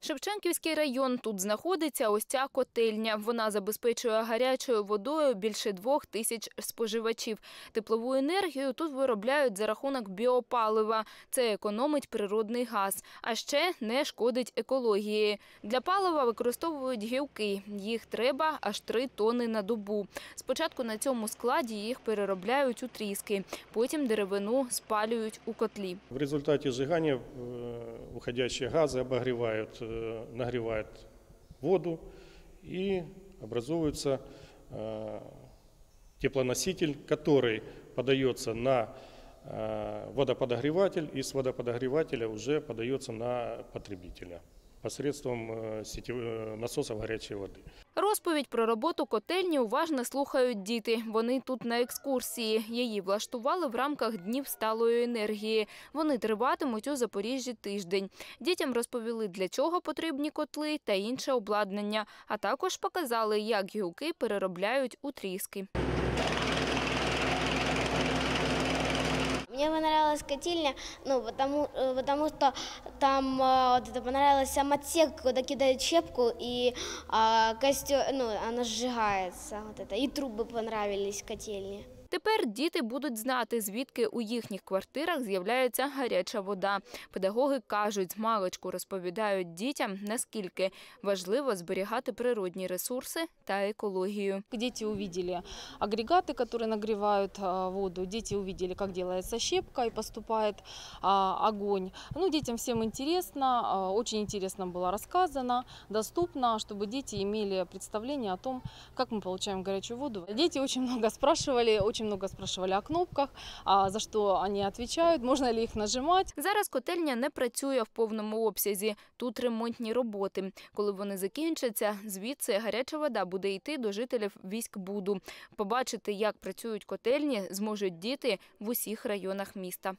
Шевченківський район тут знаходиться ось ця котельня. Вона забезпечує гарячою водою більше двох тисяч споживачів. Теплову енергію тут виробляють за рахунок біопалива. Це економить природний газ, а ще не шкодить екології. Для палива використовують гілки. Їх треба аж три тони на добу. Спочатку на цьому складі їх переробляють у тріски, потім деревину спалюють у котлі. В результате сжигания э, уходящие газы обогревают, э, нагревают воду и образуется э, теплоноситель, который подается на э, водоподогреватель и с водоподогревателя уже подается на потребителя посредством э, сетев- насосов горячей воды. Розповідь про роботу котельні уважно слухають діти. Вони тут на екскурсії. Її влаштували в рамках днів сталої енергії. Вони триватимуть у Запоріжжі тиждень. Дітям розповіли, для чого потрібні котли та інше обладнання, а також показали, як гілки переробляють у тріски. Мне понравилась котельня, ну, потому, э, потому что там э, вот это понравилось сам отсек, куда кидают щепку, и а, костер, ну, она сжигается, вот это, и трубы понравились котельни. Тепер діти будуть знати, звідки у їхніх квартирах з'являється гаряча вода. Педагоги кажуть, з маличку розповідають дітям, наскільки важливо зберігати природні ресурси та екологію. Дети увидели агрегаты, которые нагревают а, воду, дети увидели, как делается щепка и поступает а, огонь. Ну, детям всем интересно, а, очень интересно было рассказано, доступно, чтобы дети имели представление о том, как мы получаем горячую воду. Дети очень много спрашивали, очень много спрашивали о кнопках, за что они отвечают, можно ли их нажимать. Зараз котельня не працює в повному обсязі. Тут ремонтні роботи. Коли вони закінчаться, звідси гаряча вода буде йти до жителів військбуду. Побачити, як працюють котельні, зможуть діти в усіх районах міста.